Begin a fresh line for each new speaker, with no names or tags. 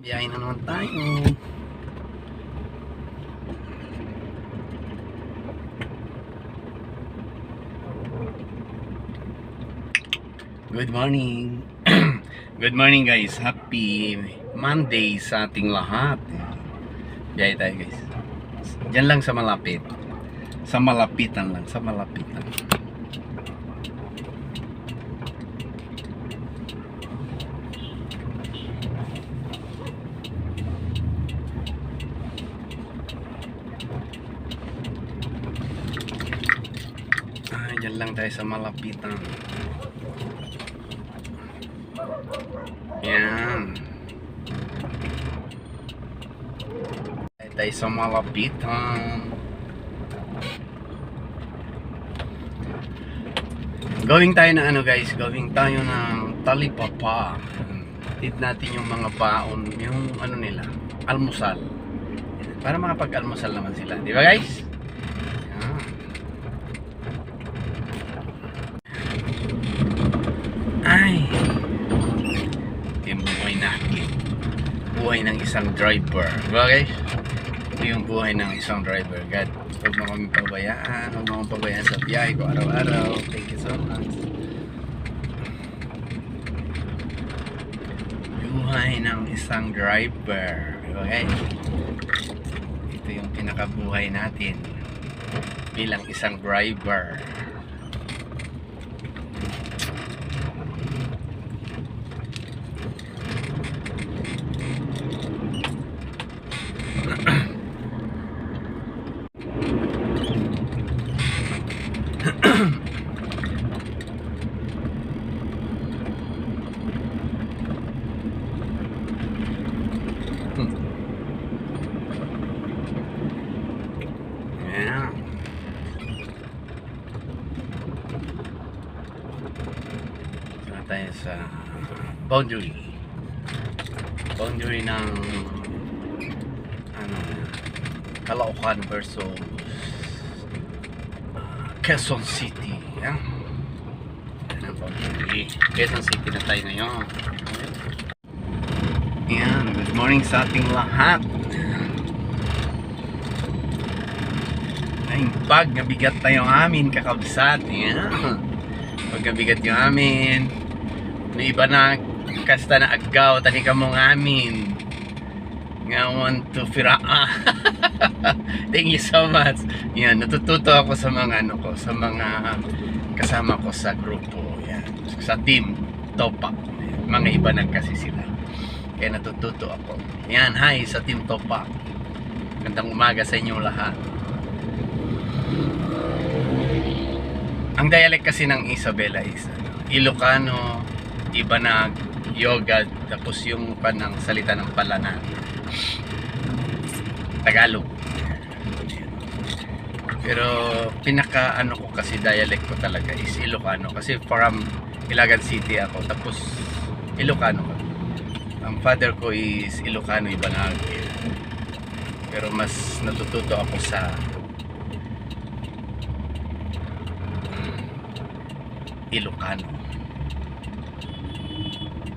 Biyahe na naman tayo. Good morning. Good morning guys. Happy Monday sa ating lahat. Biyahe tayo guys. Diyan lang sa malapit. Sa malapitan lang. Sa malapitan. Dyan lang tayo sa malapitan. Yan. Tayo tayo sa malapitan. Going tayo na ano guys, going tayo ng talipapa. Tip natin yung mga baon, yung ano nila, almusal. Para makapag-almusal naman sila. Di ba guys? Ay. Yung buhay natin. Buhay ng isang driver. Guys? Ito yung buhay ng isang driver. God, huwag mo kami pabayaan. Huwag mo kami pabayaan sa biyahe ko araw-araw. Thank you so much. Buhay ng isang driver. Guys? Ito yung pinakabuhay natin bilang isang driver. Tayo sa boundary. Boundary ng ano, Caloocan versus uh, Quezon City. Yeah. Yan ang boundary. Quezon City na tayo ngayon. Yan. Good morning sa ating lahat. Ay, pag nabigat na yung amin, kakabsat. Yan. Pag nabigat yung amin, may iba na kasta na agaw, tani ka mong amin. Ngayon to Firaa. Thank you so much. Yan, natututo ako sa mga ano ko, sa mga kasama ko sa grupo. Yan, sa team Topak. Mga iba na kasi sila. Kaya natututo ako. Yan, hi sa team Topak. Gandang umaga sa inyo lahat. Ang dialect kasi ng Isabela is ano, Ilocano, Ibanag, Yogad, tapos yung pa ng salita ng Palanan. Tagalog. Pero pinaka ano ko kasi dialect ko talaga is Ilocano kasi from Ilagan City ako tapos Ilocano. Ang father ko is Ilocano Ibanag. Pero mas natututo ako sa Ilocano. Thank you.